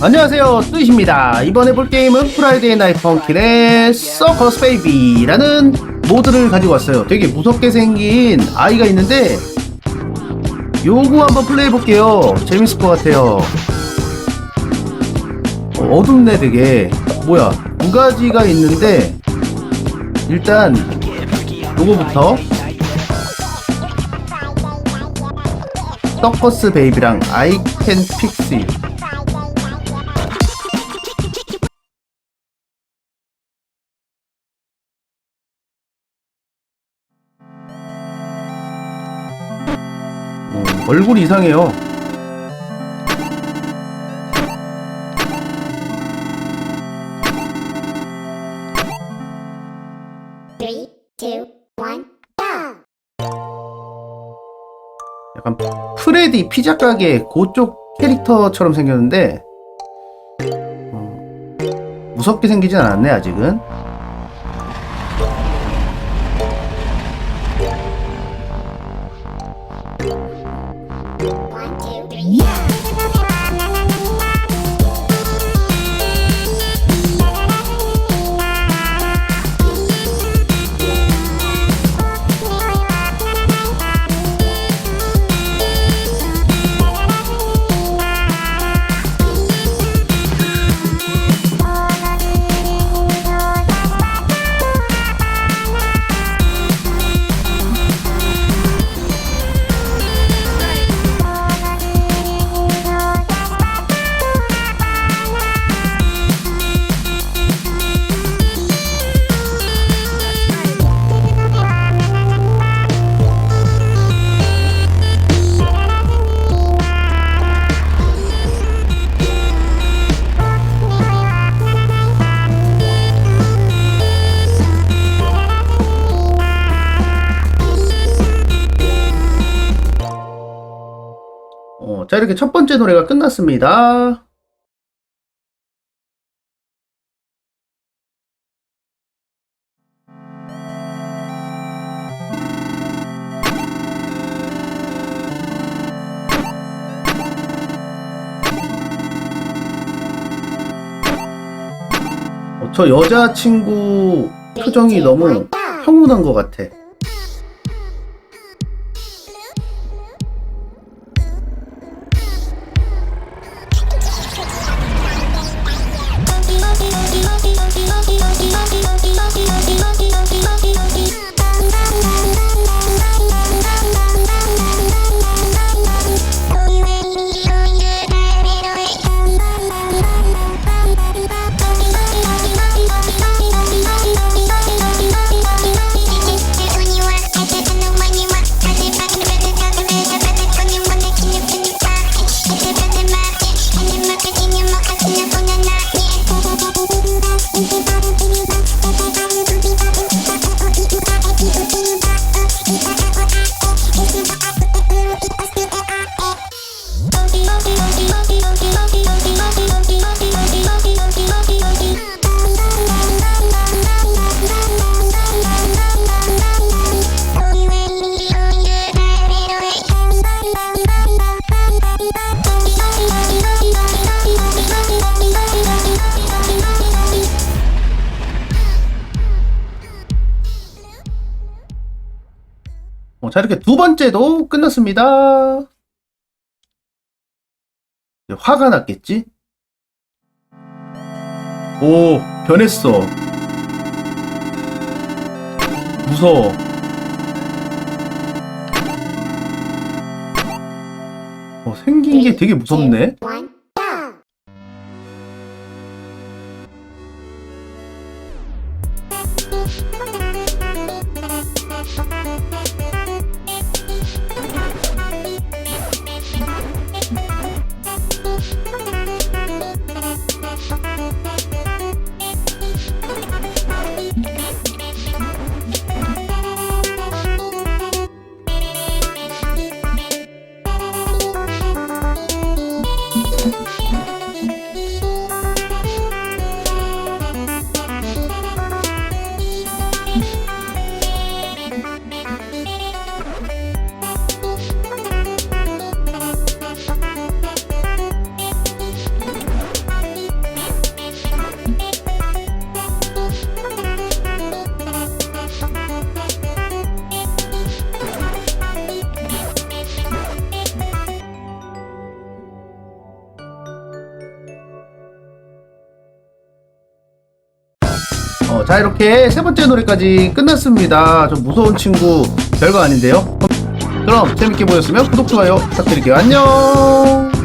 안녕하세요 뚜이십니다. 이번에 볼 게임은 프라이데이 나이트 펑킨의 서커스 베이비라는 모드를 가지고 왔어요. 되게 무섭게 생긴 아이가 있는데 요거 한번 플레이 해볼게요. 재밌을 것 같아요. 어, 어둡네 되게. 뭐야 두 가지가 있는데 일단 요거부터 서커스 베이비랑 I can fix you 얼굴이 이상해요. 약간 프레디 피자 가게 그쪽 캐릭터처럼 생겼는데 어, 무섭게 생기진 않았네 아직은. 자 이렇게 첫 번째 노래가 끝났습니다. 어, 저 여자친구 표정이 너무 평온한 것 같아. 어, 자 이렇게 두 번째도 끝났습니다. 화가 났겠지? 오 변했어. 무서워. 어, 생긴 게 되게 무섭네. 자 이렇게 세 번째 노래까지 끝났습니다. 좀 무서운 친구 별거 아닌데요. 그럼 재밌게 보셨으면 구독 좋아요 부탁드릴게요. 안녕.